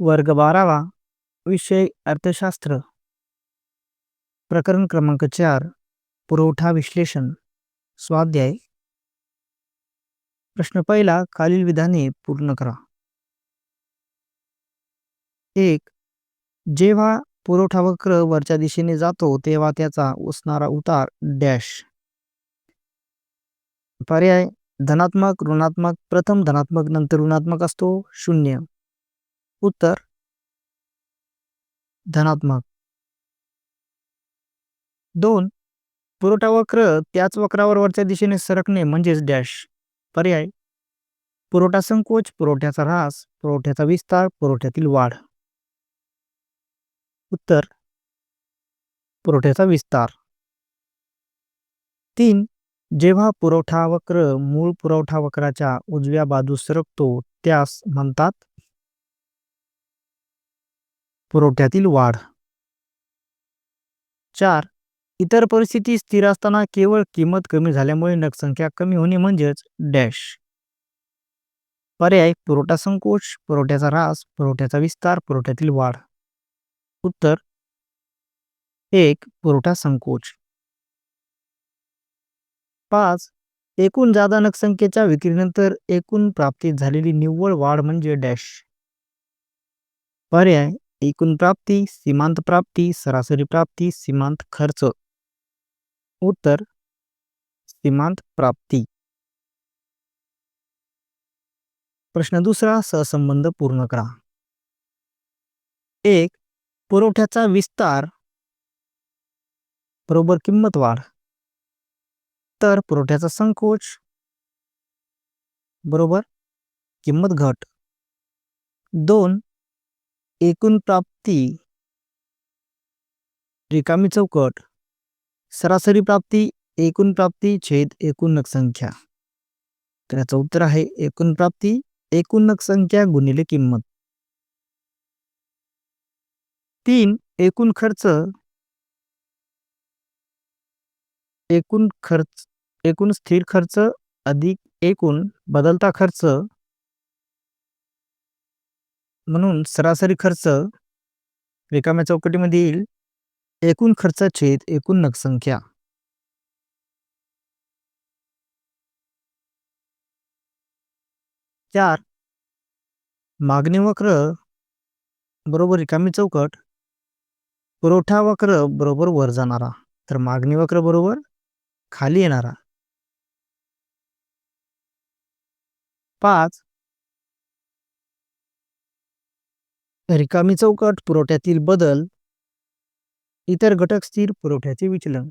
वर्ग बारावा विषय अर्थशास्त्र. प्रकरण क्रमांक चार पुरवठा विश्लेषण स्वाध्याय. प्रश्न पहिला खालील विधाने पूर्ण करा. एक जेव्हा पुरवठा वक्र वरच्या दिशेने जातो तेव्हा त्याचा उसणारा उतार डॅश. पर्याय धनात्मक ऋणात्मक प्रथम धनात्मक नंतर ऋणात्मक असतो शून्य. उत्तर. धनात्मक. दोन. पुरवठा वक्र त्याच वक्रावर वरच्या दिशेने सरकणे म्हणजेच डॅश. पर्याय. पुरवठा संकोच पुरवठ्याचा ऱ्हास पुरवठ्याचा विस्तार पुरवठ्यातील वाढ. उत्तर. पुरवठ्याचा विस्तार. तीन. जेव्हा पुरवठा वक्र मूळ पुरवठा वक्राच्या उजव्या बाजूस सरकतो त्यास म्हणतात पुरवठ्यातील वाढ. चार. इतर परिस्थिती स्थिर असताना केवळ किंमत कमी झाल्यामुळे नगसंख्या कमी होणे म्हणजेच डॅश. पर्याय पुरवठा संकोच पुरवठ्याचा ऱ्हास पुरवठ्याचा विस्तार पुरवठ्यातील वाढ. उत्तर. एक. पुरवठा संकोच. पाच. एकूण जादा नगसंख्येच्या विक्रीनंतर एकूण प्राप्तीत झालेली निव्वळ वाढ म्हणजे डॅश. पर्याय एकूण प्राप्ती सीमांत प्राप्ती सरासरी प्राप्ती सीमांत खर्च. उत्तर सीमांत प्राप्ती. प्रश्न दुसरा सहसंबंध पूर्ण करा. एक पुरवठ्याचा विस्तार. बरोबर किंमत वाढ. तर पुरवठ्याचा संकोच. बरोबर किंमत घट. दोन एकूण प्राप्ती रिकामी चौकट. सरासरी प्राप्ती एकूण प्राप्ती छेद एकूण नकसंख्या तर याचं उत्तर आहे एकूण प्राप्ती एकूण नकसंख्या गुणिले किंमत. तीन एकूण खर्च. एकूण खर्च एकूण स्थिर खर्च अधिक एकूण बदलता खर्च. म्हणून सरासरी खर्च रिकाम्या चौकटीमध्ये येईल. एकूण खर्च छेद एकूण नगसंख्या. चार. मागणी वक्र बरोबर रिकामी चौकट. पुरवठा वक्र बरोबर वर जाणारा. तर मागणी वक्र बरोबर खाली येणारा. पाच. रिकामी चौकट पुरवठ्यातील बदल इतर घटक स्थिर पुरवठ्याचे विचलन.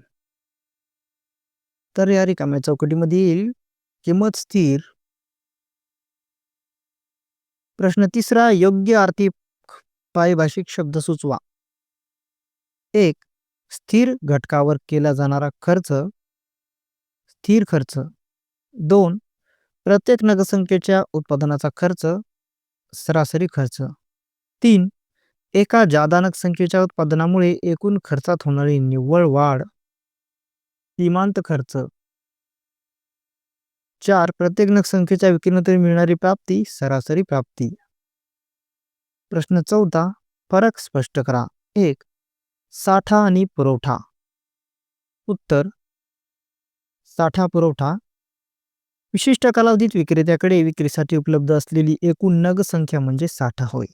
तर या रिकाम्या चौकटीमधील किंमत स्थिर. प्रश्न तिसरा योग्य आर्थिक पारिभाषिक शब्द सुचवा. एक स्थिर घटकावर केला जाणारा खर्च स्थिर खर्च. दोन प्रत्येक नगसंख्येच्या उत्पादनाचा खर्च सरासरी खर्च. तीन एका जादानक संख्येच्या उत्पादनामुळे एकूण खर्चात होणारी निव्वळ वाढ. सीमांत खर्च. चार प्रत्येक नगसंख्येच्या विक्रीनंतर मिळणारी प्राप्ती सरासरी प्राप्ती. प्रश्न चौथा फरक स्पष्ट करा. एक साठा आणि पुरवठा. उत्तर साठा पुरवठा. विशिष्ट कालावधीत विक्रेत्याकडे विक्रीसाठी उपलब्ध असलेली एकूण नग संख्या म्हणजे साठा होय.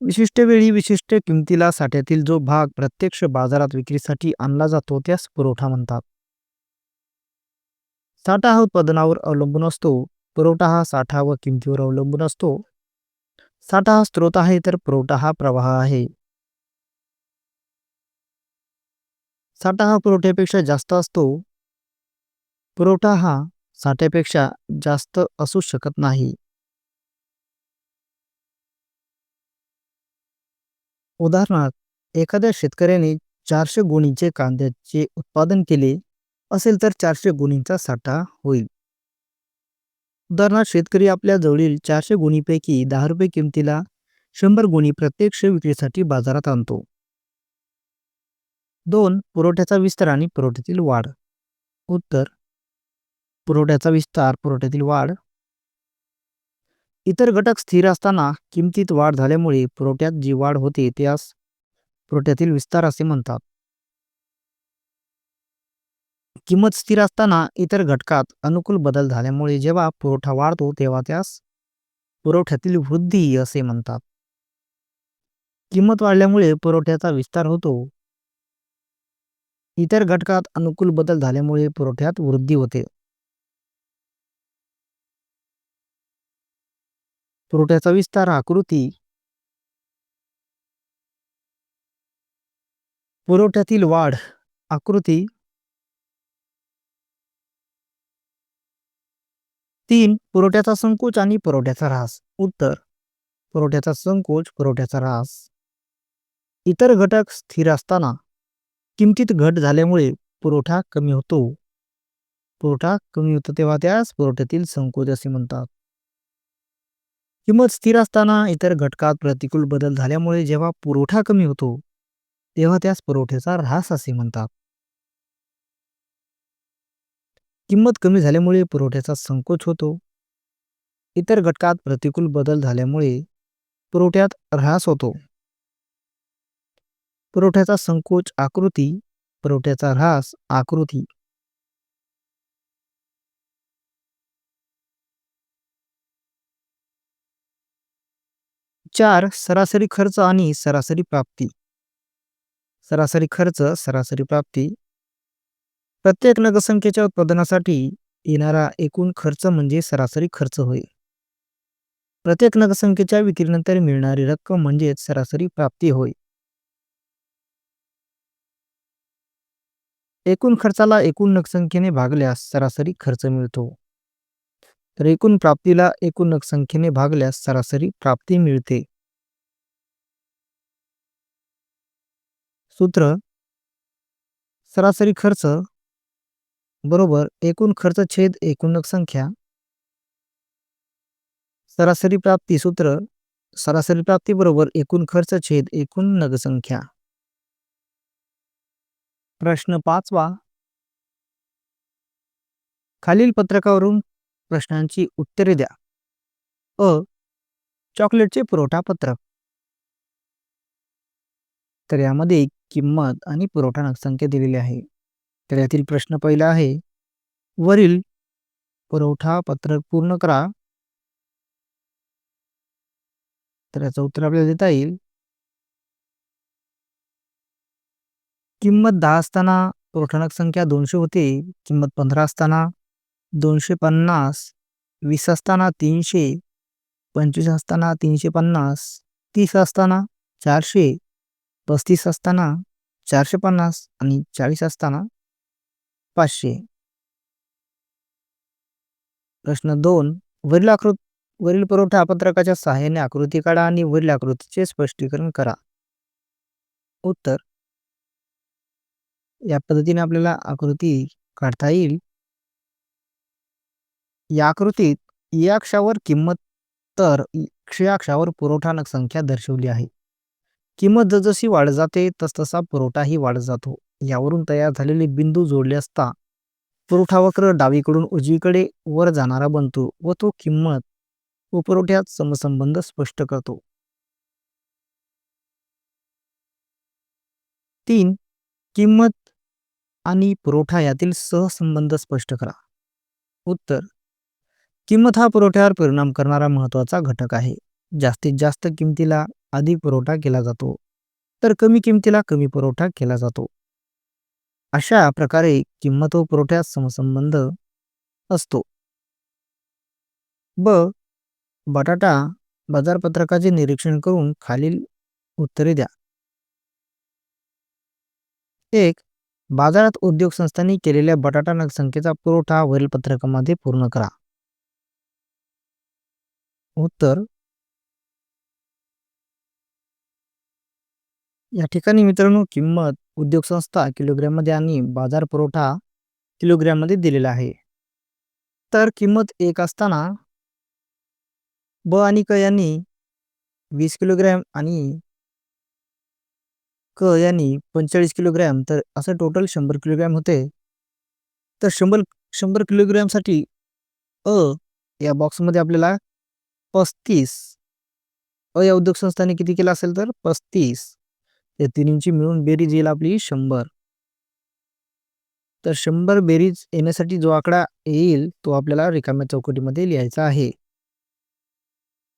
विशिष्ट वेळी विशिष्ट किमतीला साठ्यातील जो भाग प्रत्यक्ष बाजारात विक्रीसाठी आणला जातो त्यास पुरवठा म्हणतात. साठा हा उत्पादनावर अवलंबून असतो. पुरवठा हा साठा व किमतीवर अवलंबून असतो. साठा हा स्रोत आहे तर पुरवठा हा प्रवाह आहे. साठा हा पुरवठ्यापेक्षा जास्त असतो. पुरवठा हा साठ्यापेक्षा जास्त असू शकत नाही. उदाहरणार्थ एखाद्या शेतकऱ्याने चारशे गुणीचे कांद्याचे उत्पादन केले असेल तर चारशे गुणींचा साठा होईल. उदाहरणार्थ शेतकरी आपल्या जवळील चारशे गुणीपैकी दहा रुपये किमतीला शंभर गुणी प्रत्यक्ष विक्रीसाठी बाजारात आणतो. दोन पुरवठ्याचा विस्तार आणि पुरवठ्यातील वाढ. उत्तर पुरवठ्याचा विस्तार पुरवठ्यातील वाढ इतर घटक स्थिर असताना किमतीत वाढ झाल्यामुळे पुरवठ्यात जी वाढ होते त्यास पुरवठ्यातील विस्तार असे म्हणतात. किंमत स्थिर असताना इतर घटकात अनुकूल बदल झाल्यामुळे जेव्हा पुरवठा वाढतो तेव्हा त्यास पुरवठ्यातील वृद्धी असे म्हणतात. किंमत वाढल्यामुळे पुरवठ्याचा विस्तार होतो. इतर घटकात अनुकूल बदल झाल्यामुळे पुरवठ्यात वृद्धी होते. पुरवठ्याचा विस्तार आकृती. पुरवठ्यातील वाढ आकृती. तीन पुरवठ्याचा संकोच आणि पुरवठ्याचा ऱ्हास. उत्तर पुरवठ्याचा संकोच पुरवठ्याचा ऱ्हास. इतर घटक स्थिर असताना किमतीत घट झाल्यामुळे पुरवठा कमी होतो. पुरवठा कमी होतो तेव्हा त्यास पुरवठ्यातील संकोच असे म्हणतात. किंमत स्थिर असताना इतर घटकात प्रतिकूल बदल झाल्यामुळे जेव्हा पुरवठा कमी होतो तेव्हा त्यास पुरवठ्याचा ऱ्हास असे म्हणतात. किंमत कमी झाल्यामुळे पुरवठ्याचा संकोच होतो. इतर घटकात प्रतिकूल बदल झाल्यामुळे पुरवठ्यात ऱ्हास होतो. पुरवठ्याचा संकोच आकृती पुरवठ्याचा ऱ्हास आकृती. चार सरासरी खर्च आणि सरासरी प्राप्ती. सरासरी खर्च सरासरी प्राप्ती. प्रत्येक नगसंख्येच्या उत्पादनासाठी येणारा एकूण खर्च म्हणजे सरासरी खर्च होय. प्रत्येक नगसंख्येच्या विक्रीनंतर मिळणारी रक्कम म्हणजेच सरासरी प्राप्ती होय. एकूण खर्चाला एकूण नगसंख्येने भागल्यास सरासरी खर्च मिळतो. तर एकूण प्राप्तीला एकूण संख्येने भागल्यास सरासरी प्राप्ती मिळते. सूत्र सरासरी खर्च बरोबर एकूण खर्च छेद एकूण संख्या. सरासरी प्राप्ती सूत्र सरासरी प्राप्ती बरोबर एकूण खर्च छेद एकूण नगसंख्या प्रश्न पाचवा. खालील पत्रकावरून प्रश्नांची उत्तरे द्या. अ. चॉकलेटचे पुरवठा पत्रक तर यामध्ये किंमत आणि पुरवठा नकसंख्या दिलेली आहे. तर यातील प्रश्न पहिला आहे वरील पुरवठा पत्रक पूर्ण करा. तर याचं उत्तर आपल्याला देता येईल. किंमत दहा असताना पुरवठा संख्या दोनशे होते किंमत पंधरा असताना दोनशे पन्नास वीस असताना तीनशे पंचवीस असताना तीनशे पन्नास तीस असताना चारशे पस्तीस असताना चारशे पन्नास आणि चाळीस असताना पाचशे. प्रश्न दोन वरील आकृत वरील पुरवठा पत्रकाच्या सहाय्याने आकृती काढा आणि वरील आकृतीचे स्पष्टीकरण करा. उत्तर. या पद्धतीने आपल्याला आकृती काढता येईल. या आकृतीत ई अक्षावर किंमत तर क्ष अक्षावर पुरवठा संख्या दर्शवली आहे. किंमत जसजशी वाढत जाते तसतसा पुरवठाही वाढत जातो. यावरून तयार झालेले बिंदू जोडले असता पुरवठा वक्र डावीकडून उजवीकडे वर जाणारा बनतो व तो किंमत व पुरवठ्यात समसंबंध स्पष्ट करतो. तीन किंमत आणि पुरवठा यातील सहसंबंध स्पष्ट करा. उत्तर किंमत हा पुरवठ्यावर परिणाम करणारा महत्त्वाचा घटक आहे. जास्तीत जास्त किमतीला अधिक पुरवठा केला जातो तर कमी किमतीला कमी पुरवठा केला जातो. अशा प्रकारे किंमत व पुरवठ्यात समसंबंध असतो. ब. बटाटा बाजारपत्रकाचे निरीक्षण करून खालील उत्तरे द्या. एक. बाजारात उद्योग संस्थांनी केलेल्या बटाटा नगसंख्येचा पुरवठा वरील पत्रकामध्ये पूर्ण करा. उत्तर. या ठिकाणी मित्रांनो किंमत उद्योग संस्था किलोग्रॅममध्ये आणि बाजार पुरवठा किलोग्रॅममध्ये दिलेला आहे. तर किंमत एक असताना ब आणि क यांनी वीस किलोग्रॅम आणि क यांनी पंचेचाळीस किलोग्रॅम तर असं टोटल शंभर किलोग्रॅम होते. तर शंभर शंभर किलोग्रॅमसाठी अ या बॉक्समध्ये आपल्याला पस्तीस. अ या उद्योग संस्थांनी किती केला असेल तर? पस्तीस. या तिन्हींची मिळून बेरीज येईल आपली शंभर. तर शंभर बेरीज येण्यासाठी जो आकडा येईल तो आपल्याला रिकाम्या चौकटीमध्ये लिहायचा आहे.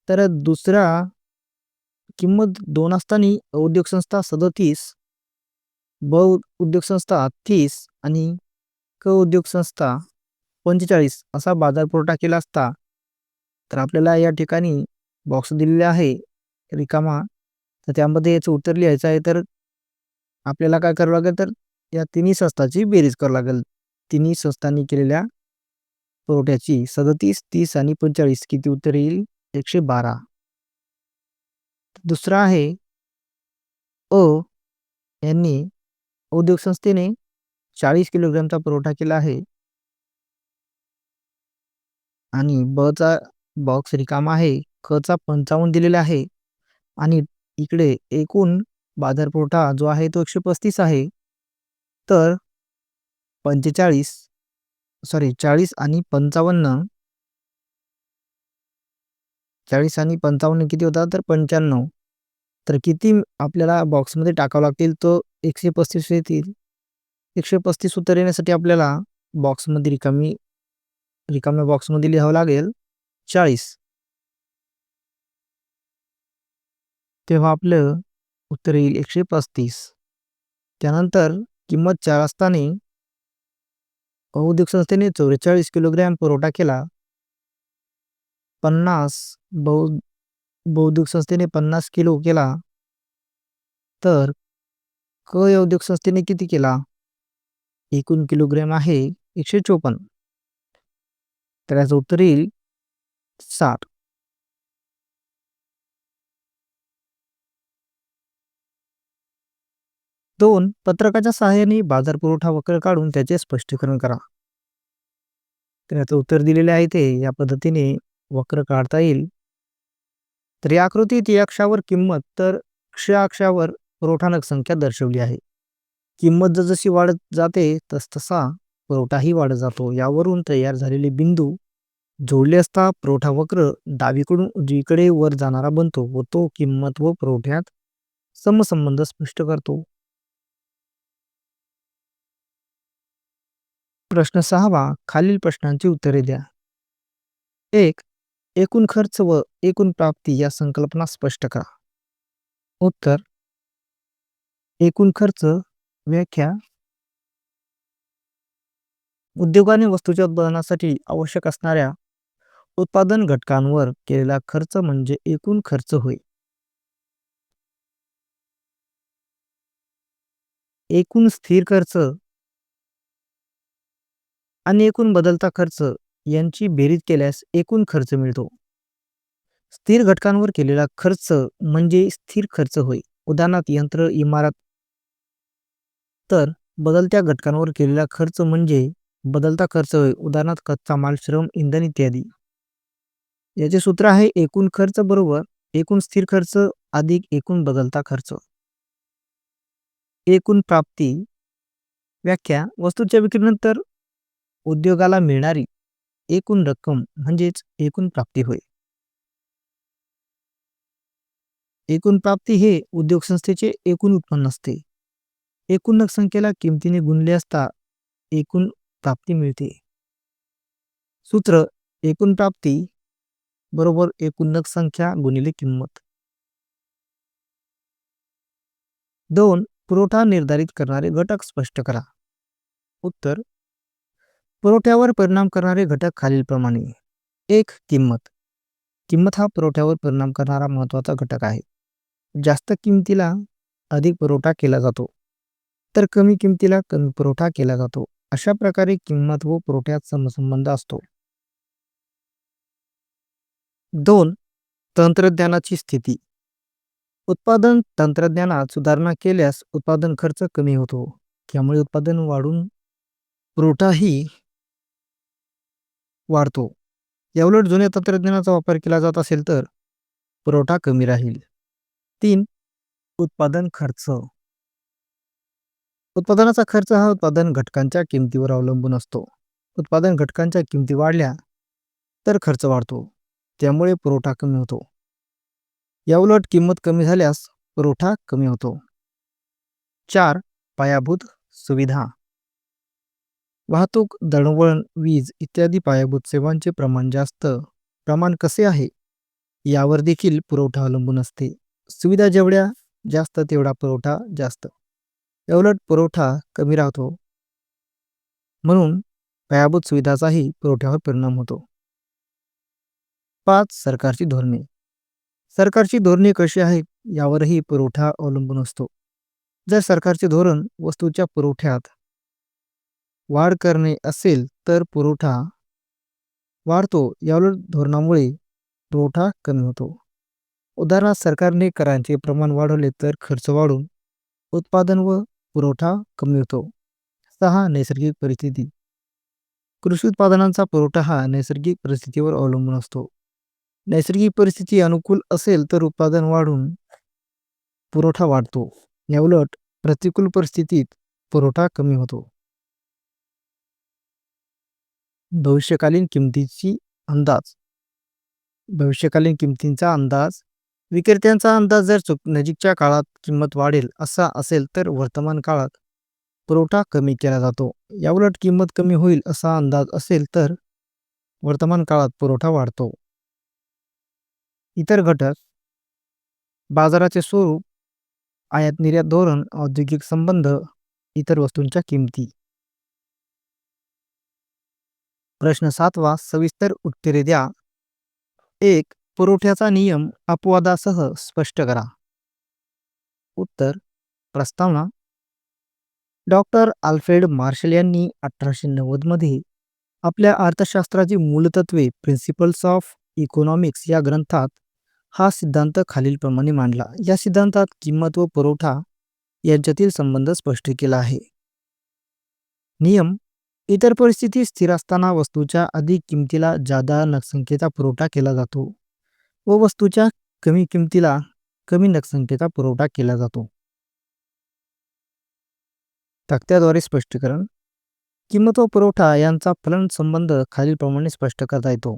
तर दुसरा किंमत दोन असताना उद्योग संस्था सदतीस ब उद्योग संस्था तीस आणि क उद्योग संस्था पंचेचाळीस असा बाजार पुरवठा केला असता तर आपल्याला या ठिकाणी बॉक्स दिलेला आहे रिकामा. तर त्यामध्ये याचं उत्तर लिहायचं आहे तर आपल्याला काय करावं लागेल तर या तिन्ही संस्थाची बेरीज करावं लागेल. तिन्ही संस्थांनी केलेल्या पुरवठ्याची सदतीस तीस आणि पंचेचाळीस किती उत्तर येईल? एकशे बारा. दुसरा आहे अ यांनी उद्योग संस्थेने चाळीस किलोग्रॅमचा पुरवठा केला आहे. आणि बचा बॉक्स रिकामा आहे. क चा पंचावन्न दिलेला आहे. आणि इकडे एकूण बाजार पुरवठा जो आहे तो एकशे पस्तीस आहे. तर पंचेचाळीस सॉरी चाळीस आणि पंचावन्न. चाळीस आणि पंचावन्न किती होता? तर पंच्याण्णव. तर किती आपल्याला बॉक्समध्ये टाकावं लागतील? तो एकशे पस्तीस येतील. एकशे पस्तीस उत्तर येण्यासाठी आपल्याला बॉक्समध्ये रिकामी रिकाम्या बॉक्समध्ये लिहावं लागेल. चाळीस. तेव्हा आपलं उत्तर येईल एकशे पस्तीस. त्यानंतर किंमत चार असताना औद्योगिक संस्थेने चौवेचाळीस किलोग्रॅम पुरवठा केला. पन्नास बौ बौद्धिक संस्थेने पन्नास किलो केला. तर क औद्योग संस्थेने किती केला? एकूण किलोग्रॅम आहे एकशे चोपन्न. तर याचं उत्तर येईल साठ दोन पत्रकाच्या सहाय्याने बाजार पुरवठा वक्र काढून त्याचे स्पष्टीकरण करा. तर याचं उत्तर दिलेले आहे ते या पद्धतीने वक्र काढता येईल. तर या आकृतीत या अक्षावर किंमत तर क्ष अक्षावर पुरवठानक संख्या दर्शवली आहे. किंमत जसजशी वाढत जाते तस तसा पुरवठाही वाढत जातो. यावरून तयार झालेले बिंदू जोडले असता पुरवठा वक्र डावीकडून उजवीकडे वर जाणारा बनतो व तो किंमत व पुरवठ्यात समसंबंध स्पष्ट करतो. प्रश्न सहावा. खालील प्रश्नांची उत्तरे द्या. एक. एकूण खर्च व एकूण प्राप्ती या संकल्पना स्पष्ट करा. उत्तर. एकूण खर्च व्याख्या. उद्योगाने वस्तूच्या उत्पादनासाठी आवश्यक असणाऱ्या उत्पादन घटकांवर केलेला खर्च म्हणजे एकूण खर्च होय. एकूण स्थिर खर्च आणि एकूण बदलता खर्च यांची बेरीज केल्यास एकूण खर्च मिळतो. स्थिर घटकांवर केलेला खर्च म्हणजे स्थिर खर्च होय. उदाहरणार्थ यंत्र इमारत. तर बदलत्या घटकांवर केलेला खर्च म्हणजे बदलता खर्च होय. उदाहरणार्थ कच्चा माल श्रम इंधन इत्यादी. याचे सूत्र आहे एकूण खर्च बरोबर एकूण स्थिर खर्च अधिक एकूण बदलता खर्च. एकूण प्राप्ती. व्याख्या. वस्तूच्या विक्रीनंतर उद्योगाला मिळणारी एकूण रक्कम म्हणजेच एकूण प्राप्ती होय. एकूण प्राप्ती हे उद्योग संस्थेचे एकूण उत्पन्न असते. एकूण लोकसंख्येला किमतीने गुणले असता एकूण प्राप्ती मिळते. सूत्र. एकूण प्राप्ती बरोबर एकूण नगसंख्या गुणिले किंमत. दोन पुरवठा निर्धारित करणारे घटक स्पष्ट करा. उत्तर पुरवठ्यावर परिणाम करणारे घटक खालीलप्रमाणे. एक किंमत. किंमत हा पुरवठ्यावर परिणाम करणारा महत्त्वाचा घटक आहे. जास्त किमतीला अधिक पुरवठा केला जातो तर कमी किमतीला कमी पुरवठा केला जातो. अशा प्रकारे किंमत व पुरवठ्यात समसंबंध असतो. दोन तंत्रज्ञानाची स्थिती. उत्पादन तंत्रज्ञानात सुधारणा केल्यास उत्पादन खर्च कमी होतो. त्यामुळे उत्पादन वाढून पुरवठाही वाढतो. याउलट जुन्या तंत्रज्ञानाचा वापर केला जात असेल तर पुरवठा कमी राहील. तीन उत्पादन खर्च. उत्पादनाचा खर्च हा उत्पादन घटकांच्या किमतीवर अवलंबून असतो. उत्पादन घटकांच्या किमती वाढल्या तर खर्च वाढतो. त्यामुळे पुरवठा कमी होतो. याउलट किंमत कमी झाल्यास पुरवठा कमी होतो. चार पायाभूत सुविधा. वाहतूक दळणवळण वीज इत्यादी पायाभूत सेवांचे प्रमाण जास्त प्रमाण कसे आहे? यावर देखील पुरवठा अवलंबून असते. सुविधा जेवढ्या जास्त तेवढा पुरवठा जास्त. याउलट पुरवठा कमी राहतो. म्हणून पायाभूत सुविधाचाही पुरवठ्यावर परिणाम होतो. पाच सरकारची धोरणे. सरकारची धोरणे कशी आहेत यावरही पुरवठा अवलंबून असतो. जर सरकारचे धोरण वस्तूच्या पुरवठ्यात वाढ करणे असेल तर पुरवठा वाढतो. यावर धोरणामुळे पुरवठा कमी होतो. उदाहरणार्थ सरकारने करांचे प्रमाण वाढवले तर खर्च वाढून उत्पादन व पुरवठा कमी होतो. सहा नैसर्गिक परिस्थिती. कृषी उत्पादनांचा पुरवठा हा नैसर्गिक परिस्थितीवर अवलंबून असतो. नैसर्गिक परिस्थिती अनुकूल असेल तर उत्पादन वाढून पुरवठा वाढतो. याउलट प्रतिकूल परिस्थितीत पुरवठा कमी होतो. भविष्यकालीन किमतीची अंदाज. भविष्यकालीन किमतींचा अंदाज. विक्रेत्यांचा अंदाज जर चुक नजीकच्या काळात किंमत वाढेल असा असेल तर वर्तमान काळात पुरवठा कमी केला जातो. याउलट किंमत कमी होईल असा अंदाज असेल तर वर्तमान काळात पुरवठा वाढतो. इतर घटक बाजाराचे स्वरूप आयात निर्यात धोरण औद्योगिक संबंध इतर वस्तूंच्या किमती. प्रश्न सातवा सविस्तर उत्तरे द्या. एक पुरवठ्याचा नियम अपवादासह स्पष्ट करा. उत्तर प्रस्तावना. डॉक्टर आल्फ्रेड मार्शल यांनी अठराशे नव्वदमध्ये आपल्या अर्थशास्त्राची मूलतत्वे प्रिन्सिपल्स ऑफ इकॉनॉमिक्स या ग्रंथात हा सिद्धांत खालीलप्रमाणे मांडला. या सिद्धांतात किंमत व पुरवठा यांच्यातील संबंध स्पष्ट केला आहे. नियम. इतर परिस्थिती स्थिर असताना वस्तूच्या अधिक किमतीला जादा नगसंख्येचा पुरवठा केला जातो व वस्तूच्या कमी किमतीला कमी नगसंख्येचा पुरवठा केला जातो. तक्त्याद्वारे स्पष्टीकरण. किंमत व पुरवठा यांचा फलन संबंध खालीलप्रमाणे स्पष्ट करता येतो.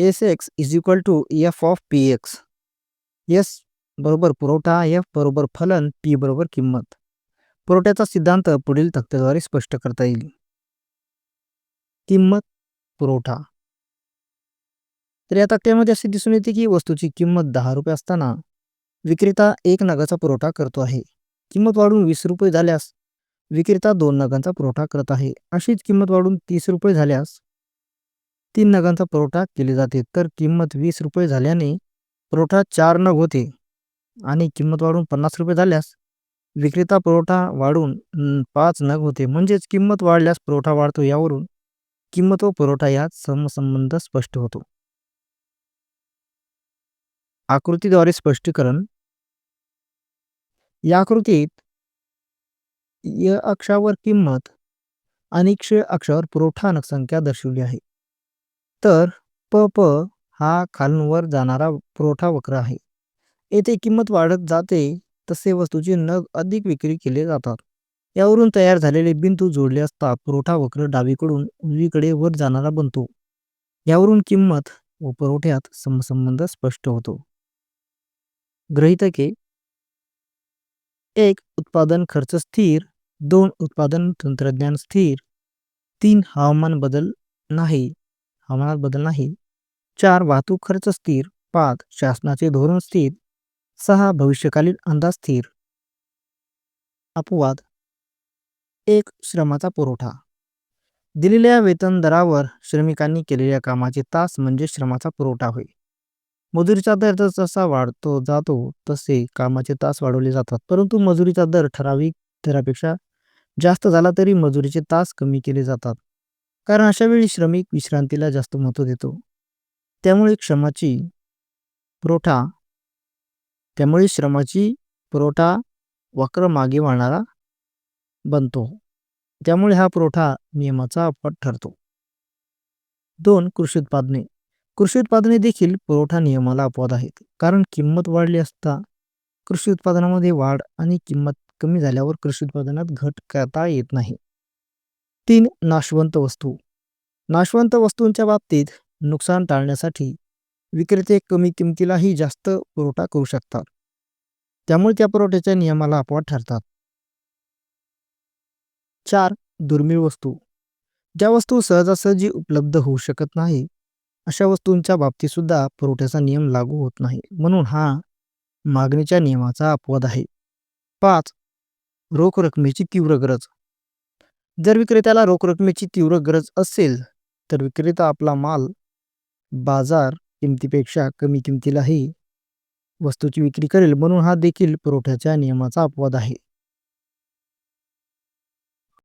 S X is equal to F of P X S बरोबर पुरवठा एफ बरोबर फलन पी बरोबर किंमत. पुरवठ्याचा सिद्धांत पुढील तक्त्याद्वारे स्पष्ट करता येईल. किंमत पुरवठा. तर या तक्त्यामध्ये असे दिसून येते की वस्तूची किंमत दहा रुपये असताना विक्रेता एक नगाचा पुरवठा करतो आहे. किंमत वाढून वीस रुपये झाल्यास विक्रेता दोन नगांचा पुरवठा करत आहे. अशीच किंमत वाढून तीस रुपये झाल्यास तीन नगांचा पुरवठा केले जाते. तर किंमत वीस रुपये झाल्याने पुरवठा चार नग होते. आणि किंमत वाढून पन्नास रुपये झाल्यास विक्रेता पुरवठा वाढून पाच नग होते. म्हणजेच किंमत वाढल्यास पुरवठा वाढतो यावरून किंमत व पुरवठा यात समसंबंध स्पष्ट होतो. आकृतीद्वारे स्पष्टीकरण. या आकृतीत य अक्षावर किंमत आणि क्ष अक्षावर पुरवठा संख्या दर्शवली आहे. तर प प हा खालूनवर जाणारा पुरवठा वक्र आहे. येथे किंमत वाढत जाते तसे वस्तूचे नग अधिक विक्री केले जातात. यावरून तयार झालेले बिंदू जोडले असता पुरवठा वक्र डावीकडून उजवीकडे वर जाणारा बनतो. यावरून किंमत व पुरवठ्यात समसंबंध स्पष्ट होतो. ग्रहितके एक उत्पादन खर्च स्थिर दोन उत्पादन तंत्रज्ञान स्थिर तीन हवामान बदल नाही. हवामानात बदल नाही. चार वाहतूक खर्च स्थिर. पाच शासनाचे धोरण स्थिर. सहा भविष्यकालीन अंदाज स्थिर. अपवाद. एक श्रमाचा पुरवठा. दिलेल्या वेतन दरावर श्रमिकांनी केलेल्या कामाचे तास म्हणजे श्रमाचा पुरवठा होय. मजुरीचा दर जसा वाढतो जातो तसे कामाचे तास वाढवले जातात. परंतु मजुरीचा दर ठराविक दरापेक्षा जास्त झाला तरी मजुरीचे तास कमी केले जातात. कारण अशा वेळी श्रमिक विश्रांतीला जास्त महत्त्व देतो. त्यामुळे श्रमाची पुरवठा त्यामुळे श्रमाची पुरवठा वक्र मागे वाढणारा बनतो. त्यामुळे हा पुरवठा नियमाचा अपवाद ठरतो. दोन कृषी उत्पादने. कृषी उत्पादने देखील पुरवठा नियमाला अपवाद आहेत. कारण किंमत वाढली असता कृषी उत्पादनामध्ये वाढ आणि किंमत कमी झाल्यावर कृषी उत्पादनात घट करता येत नाही. तीन नाशवंत वस्तू. नाशवंत वस्तूंच्या बाबतीत नुकसान टाळण्यासाठी विक्रेते कमी किमतीलाही जास्त पुरवठा करू शकतात. त्यामुळे त्या पुरवठ्याच्या नियमाला अपवाद ठरतात. चार दुर्मिळ वस्तू. ज्या वस्तू सहजासहजी उपलब्ध होऊ शकत नाही अशा वस्तूंच्या बाबतीत सुद्धा पुरवठ्याचा नियम लागू होत नाही. म्हणून हा मागणीच्या नियमाचा अपवाद आहे. पाच रोख रकमेची तीव्र गरज. जर विक्रेत्याला रोख रकमेची तीव्र गरज असेल तर विक्रेता आपला माल बाजार किमतीपेक्षा कमी किमतीलाही वस्तूची विक्री करेल म्हणून हा देखील पुरवठ्याच्या नियमाचा अपवाद आहे.